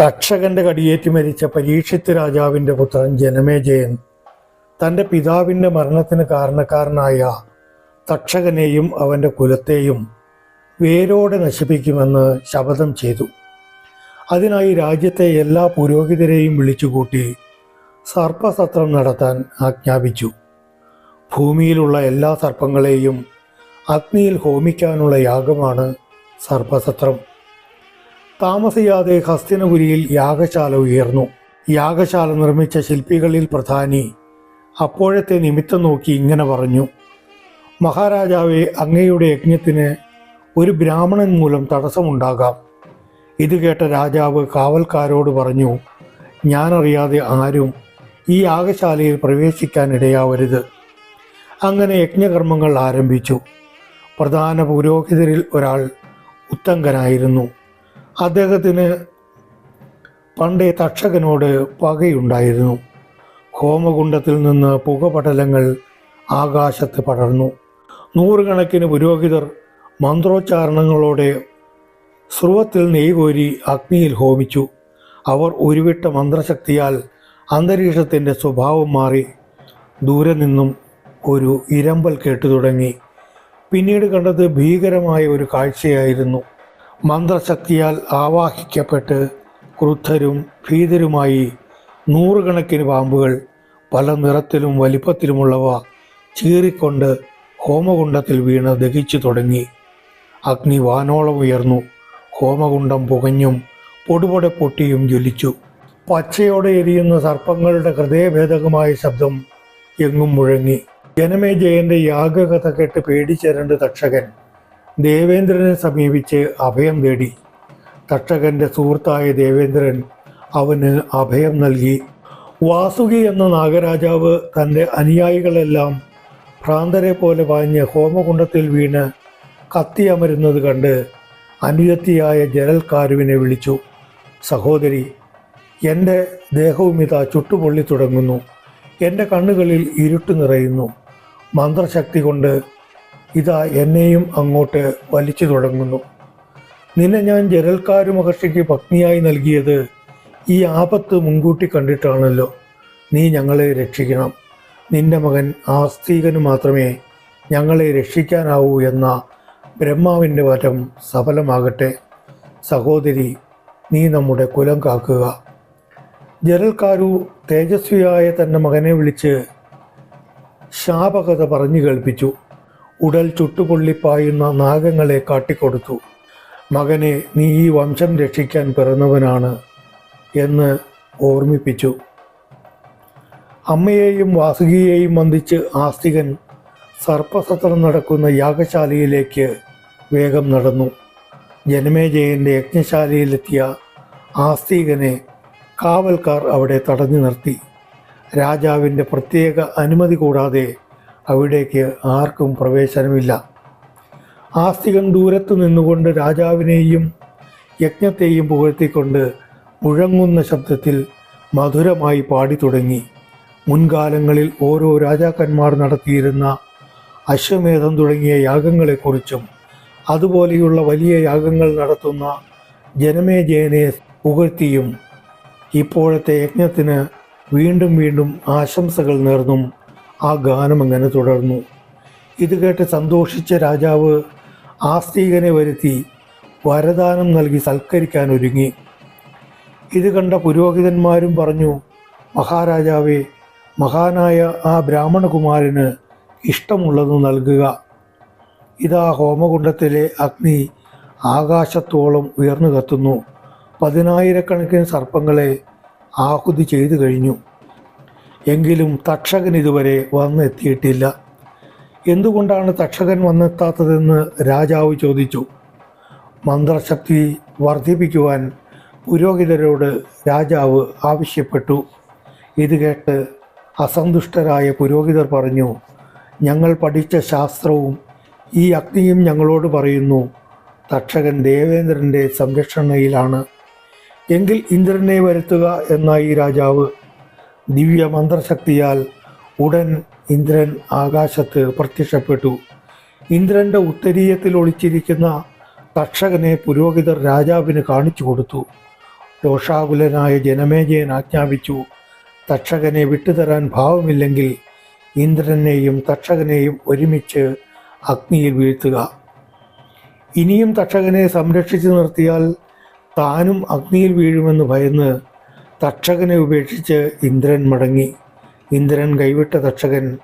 തക്ഷകന്റെ കടിയേറ്റ് മരിച്ച പരീക്ഷിത് രാജാവിന്റെ പുത്രൻ ജനമേജയൻ തന്റെ പിതാവിന്റെ മരണത്തിന് കാരണക്കാരനായ തക്ഷകനെയും അവന്റെ കുലത്തെയും വേരോടെ നശിപ്പിക്കുമെന്ന് ശപഥം ചെയ്തു. അതിനായി രാജ്യത്തെ എല്ലാ പുരോഹിതരെയും വിളിച്ചുകൂട്ടി സർപ്പസത്രം നടത്താൻ ആജ്ഞാപിച്ചു. ഭൂമിയിലുള്ള എല്ലാ സർപ്പങ്ങളെയും അഗ്നിയിൽ ഹോമിക്കാനുള്ള യാഗമാണ് സർപ്പസത്രം. താമസിയാതെ ഹസ്തിനപുരിയിൽ യാഗശാല ഉയർന്നു. യാഗശാല നിർമ്മിച്ച ശില്പികളിൽ പ്രധാനി. അപ്പോഴത്തെ നിമിത്തം നോക്കി ഇങ്ങനെ പറഞ്ഞു. മഹാരാജാവെ അങ്ങയുടെ യജ്ഞത്തിന് ഒരു ബ്രാഹ്മണൻ മൂലം തടസ്സമുണ്ടാകാം. ഇത് കേട്ട രാജാവ് കാവൽക്കാരോട് പറഞ്ഞു ഞാനറിയാതെ ആരും ഈ യാഗശാലയിൽ പ്രവേശിക്കാൻ ഇടയാവരുത്. അങ്ങനെ യജ്ഞകർമ്മങ്ങൾ ആരംഭിച്ചു. പ്രധാന പുരോഹിതരിൽ ഒരാൾ ഉത്തങ്കനായിരുന്നു അദ്ദേഹത്തിന് പണ്ടേ തക്ഷകനോട് പകയുണ്ടായിരുന്നു. ഹോമകുണ്ടത്തിൽ നിന്ന് പുകപടലങ്ങൾ ആകാശത്ത് പടർന്നു. നൂറുകണക്കിന് പുരോഹിതർ മന്ത്രോച്ചാരണങ്ങളോടെ സ്രുവത്തിൽ നെയ്കോരി അഗ്നിയിൽ ഹോമിച്ചു. അവർ ഉരുവിട്ട മന്ത്രശക്തിയാൽ അന്തരീക്ഷത്തിന്റെ സ്വഭാവം മാറി ദൂരെ നിന്നും ഒരു ഇരമ്പൽ കേട്ടു തുടങ്ങി പിന്നീട് കണ്ടത് ഭീകരമായ ഒരു കാഴ്ചയായിരുന്നു. മന്ത്രശക്തിയാൽ ആവാഹിക്കപ്പെട്ട് ക്രുദ്ധരും ഭീതരുമായി നൂറുകണക്കിന് പാമ്പുകൾ പല നിറത്തിലും വലിപ്പത്തിലുമുള്ളവ ചീറിക്കൊണ്ട് ഹോമകുണ്ടത്തിൽ വീണ് ദഹിച്ചു തുടങ്ങി. അഗ്നി വാനോളം ഉയർന്നു. ഹോമകുണ്ടം പുകഞ്ഞും പൊടുപൊടെ പൊട്ടിയും ജ്വലിച്ചു. പച്ചയോടെ എരിയുന്ന സർപ്പങ്ങളുടെ ഹൃദയഭേദകമായ ശബ്ദം എങ്ങും മുഴങ്ങി. ജനമേജയന്റെ യാഗകഥ കേട്ട് പേടിച്ചരണ്ട് തക്ഷകൻ ദേവേന്ദ്രനെ സമീപിച്ച് അഭയം തേടി. തക്ഷകന്റെ സുഹൃത്തായ ദേവേന്ദ്രൻ അവന് അഭയം നൽകി. വാസുകി എന്ന നാഗരാജാവ് തന്റെ അനുയായികളെല്ലാം ഭ്രാന്തരെ പോലെ പാഞ്ഞ് ഹോമകുണ്ടത്തിൽ വീണ് കത്തിയമരുന്നത് കണ്ട് അനുജത്തിയായ ജലൽക്കാരുവിനെ വിളിച്ചു. സഹോദരി എന്റെ ദേഹവും ഇതാ ചുട്ടുപൊള്ളി തുടങ്ങുന്നു. എന്റെ കണ്ണുകളിൽ ഇരുട്ട് നിറയുന്നു. മന്ത്രശക്തി കൊണ്ട് ഇതാ എന്നെയും അങ്ങോട്ട് വലിച്ചു തുടങ്ങുന്നു. നിന്നെ ഞാൻ ജരൽക്കാരു മഹർഷിക്ക് പത്നിയായി നൽകിയത് ഈ ആപത്ത് മുൻകൂട്ടി കണ്ടിട്ടാണല്ലോ. നീ ഞങ്ങളെ രക്ഷിക്കണം. നിന്റെ മകൻ ആസ്തികന് മാത്രമേ ഞങ്ങളെ രക്ഷിക്കാനാവൂ എന്ന ബ്രഹ്മാവിന്റെ വരം സഫലമാകട്ടെ. സഹോദരി നീ നമ്മുടെ കുലം കാക്കുക. ജരൽക്കാരു തേജസ്വിയായ തന്റെ മകനെ വിളിച്ച് ശാപകഥ പറഞ്ഞു കേൾപ്പിച്ചു. ഉടൽ ചുട്ടുപൊള്ളിപ്പായുന്ന നാഗങ്ങളെ കാട്ടിക്കൊടുത്തു. മകനെ നീ ഈ വംശം രക്ഷിക്കാൻ പിറന്നവനാണ് എന്ന് ഓർമ്മിപ്പിച്ചു. അമ്മയെയും വാസുകിയെയും വന്ദിച്ച് ആസ്തികൻ സർപ്പസത്രം നടക്കുന്ന യാഗശാലയിലേക്ക് വേഗം നടന്നു. ജനമേജയന്റെ യജ്ഞശാലയിലെത്തിയ ആസ്തികനെ കാവൽക്കാർ അവിടെ തടഞ്ഞു നിർത്തി. രാജാവിന്റെ പ്രത്യേക അനുമതി കൂടാതെ അവിടേക്ക് ആർക്കും പ്രവേശനമില്ല. ആസ്തികൻ ദൂരത്തു നിന്നുകൊണ്ട് രാജാവിനെയും യജ്ഞത്തെയും പുകഴ്ത്തിക്കൊണ്ട് മുഴങ്ങുന്ന ശബ്ദത്തിൽ മധുരമായി പാടി തുടങ്ങി മുൻകാലങ്ങളിൽ ഓരോ രാജാക്കന്മാർ നടത്തിയിരുന്ന അശ്വമേധം തുടങ്ങിയ യാഗങ്ങളെക്കുറിച്ചും അതുപോലെയുള്ള വലിയ യാഗങ്ങൾ നടത്തുന്ന ജനമേജയനെ പുകഴ്ത്തിയും ഇപ്പോഴത്തെ യജ്ഞത്തിന് വീണ്ടും വീണ്ടും ആശംസകൾ നേർന്നും ആ ഗാനം അങ്ങനെ തുടർന്നു. ഇത് കേട്ട് സന്തോഷിച്ച രാജാവ് ആസ്തികനെ വരുത്തി വരദാനം നൽകി സൽക്കരിക്കാൻ ഒരുങ്ങി. ഇത് കണ്ട പുരോഹിതന്മാരും പറഞ്ഞു മഹാരാജാവേ മഹാനായ ആ ബ്രാഹ്മണകുമാരന് ഇഷ്ടമുള്ളത് നൽകുക. ഇതാ ഹോമകുണ്ടത്തിലെ അഗ്നി ആകാശത്തോളം ഉയർന്നു കത്തുന്നു. പതിനായിരക്കണക്കിന് സർപ്പങ്ങളെ ആഹുതി ചെയ്തു കഴിഞ്ഞു. എങ്കിലും തക്ഷകൻ ഇതുവരെ വന്നെത്തിയിട്ടില്ല. എന്തുകൊണ്ടാണ് തക്ഷകൻ വന്നെത്താത്തതെന്ന് രാജാവ് ചോദിച്ചു. മന്ത്രശക്തി വർദ്ധിപ്പിക്കുവാൻ പുരോഹിതരോട് രാജാവ് ആവശ്യപ്പെട്ടു. ഇത് കേട്ട് അസന്തുഷ്ടരായ പുരോഹിതർ പറഞ്ഞു ഞങ്ങൾ പഠിച്ച ശാസ്ത്രവും ഈ അഗ്നിയും ഞങ്ങളോട് പറയുന്നു തക്ഷകൻ ദേവേന്ദ്രന്റെ സംരക്ഷണയിലാണ്. എങ്കിൽ ഇന്ദ്രനെ വരുത്തുക എന്നായി രാജാവ് ദിവ്യ മന്ത്രശക്തിയാൽ ഉടൻ ഇന്ദ്രൻ ആകാശത്ത് പ്രത്യക്ഷപ്പെട്ടു. ഇന്ദ്രന്റെ ഉത്തരീയത്തിൽ ഒളിച്ചിരിക്കുന്ന തക്ഷകനെ പുരോഹിതർ രാജാവിന് കാണിച്ചു കൊടുത്തു. രോഷാകുലനായ ജനമേജയൻ ആജ്ഞാപിച്ചു തക്ഷകനെ വിട്ടുതരാൻ ഭാവമില്ലെങ്കിൽ ഇന്ദ്രനെയും തക്ഷകനെയും ഒരുമിച്ച് അഗ്നിയിൽ വീഴ്ത്തുക. ഇനിയും തക്ഷകനെ സംരക്ഷിച്ചു നിർത്തിയാൽ താനും അഗ്നിയിൽ വീഴുമെന്ന് ഭയന്ന് തക്ഷകനെ ഉപേക്ഷിച്ച് ഇന്ദ്രൻ മടങ്ങി. ഇന്ദ്രൻ കൈവിട്ട തക്ഷകൻ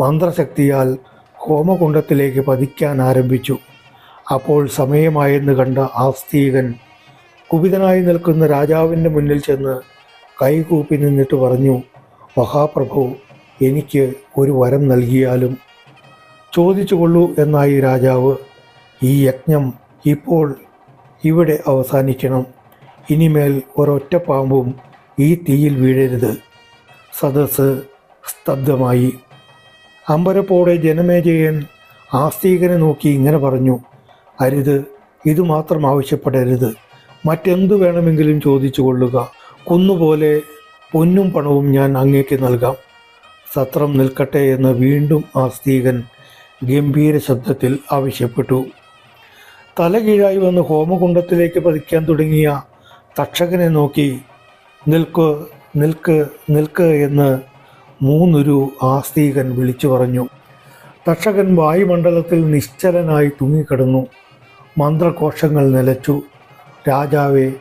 മന്ത്രശക്തിയാൽ ഹോമകുണ്ടത്തിലേക്ക് പതിക്കാൻ ആരംഭിച്ചു. അപ്പോൾ സമയമായെന്ന് കണ്ട ആസ്തീകൻ കുപിതനായി നിൽക്കുന്ന രാജാവിന്റെ മുന്നിൽ ചെന്ന് കൈകൂപ്പി നിന്നിട്ട് പറഞ്ഞു മഹാപ്രഭു എനിക്ക് ഒരു വരം നൽകിയാലും ചോദിച്ചു കൊള്ളൂ എന്നായി രാജാവ് ഈ യജ്ഞം ഇപ്പോൾ ഇവിടെ അവസാനിക്കണം. ഇനിമേൽ ഒരൊറ്റ പാമ്പും ഈ തീയിൽ വീഴരുത്. സദസ്സ് സ്തബ്ധമായി. അമ്പരപ്പോടെ ജനമേജയൻ ആസ്തീകനെ നോക്കി ഇങ്ങനെ പറഞ്ഞു അരുത് ഇതുമാത്രം ആവശ്യപ്പെടരുത്. മറ്റെന്തു വേണമെങ്കിലും ചോദിച്ചു കൊള്ളുക. കുന്നുപോലെ പൊന്നും പണവും ഞാൻ അങ്ങേക്ക് നൽകാം. സത്രം നിൽക്കട്ടെ എന്ന് വീണ്ടും ആസ്തീകൻ ഗംഭീര ശബ്ദത്തിൽ ആവശ്യപ്പെട്ടു. തലകീഴായി വന്ന് ഹോമകുണ്ടത്തിലേക്ക് പതിക്കാൻ തുടങ്ങിയ തക്ഷകനെ നോക്കി നിൽക്ക് നിൽക്ക് നിൽക്ക് എന്ന് മൂന്നൊരു ആസ്തികൻ വിളിച്ചു പറഞ്ഞു. തക്ഷകൻ വായുമണ്ഡലത്തിൽ നിശ്ചലനായി തൂങ്ങിക്കിടന്നു. മന്ത്രകോശങ്ങൾ നിലച്ചു. രാജാവെ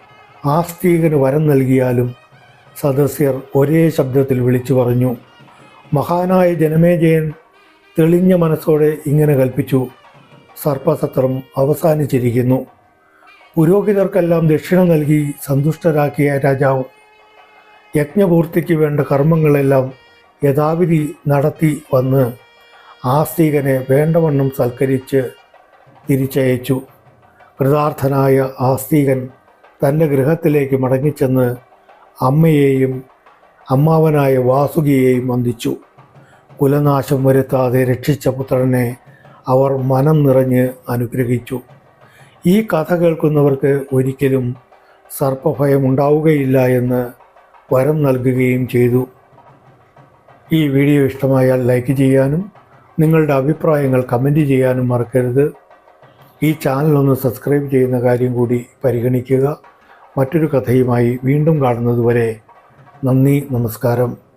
ആസ്തീകന് വരം നൽകിയാലും സദസ്യർ ഒരേ ശബ്ദത്തിൽ വിളിച്ചു പറഞ്ഞു. മഹാനായ ജനമേജയൻ തെളിഞ്ഞ മനസ്സോടെ ഇങ്ങനെ കൽപ്പിച്ചു. സർപ്പസത്രം അവസാനിച്ചിരിക്കുന്നു. പുരോഹിതർക്കെല്ലാം ദക്ഷിണ നൽകി സന്തുഷ്ടരാക്കിയ രാജാവ് യജ്ഞപൂർത്തിക്ക് വേണ്ട കർമ്മങ്ങളെല്ലാം യഥാവിധി നടത്തി വന്ന് ആസ്തികനെ വേണ്ടവണ്ണം സൽക്കരിച്ച് തിരിച്ചയച്ചു. കൃതാർത്ഥനായ ആസ്തികൻ തന്റെ ഗൃഹത്തിലേക്ക് മടങ്ങിച്ചെന്ന് അമ്മയെയും അമ്മാവനായ വാസുകിയെയും വന്ദിച്ചു. കുലനാശം വരുത്താതെ രക്ഷിച്ച പുത്രനെ അവർ മനം നിറഞ്ഞ് അനുഗ്രഹിച്ചു. ഈ കഥ കേൾക്കുന്നവർക്ക് ഒരിക്കലും സർപ്പഭയം ഉണ്ടാവുകയില്ല എന്ന് വരം നൽകുകയും ചെയ്തു. ഈ വീഡിയോ ഇഷ്ടമായാൽ ലൈക്ക് ചെയ്യാനും നിങ്ങളുടെ അഭിപ്രായങ്ങൾ കമന്റ് ചെയ്യാനും മറക്കരുത്. ഈ ചാനൽ ഒന്ന് സബ്സ്ക്രൈബ് ചെയ്യുന്ന കാര്യം കൂടി പരിഗണിക്കുക. മറ്റൊരു കഥയുമായി വീണ്ടും കാണുന്നതുവരെ നന്ദി നമസ്കാരം.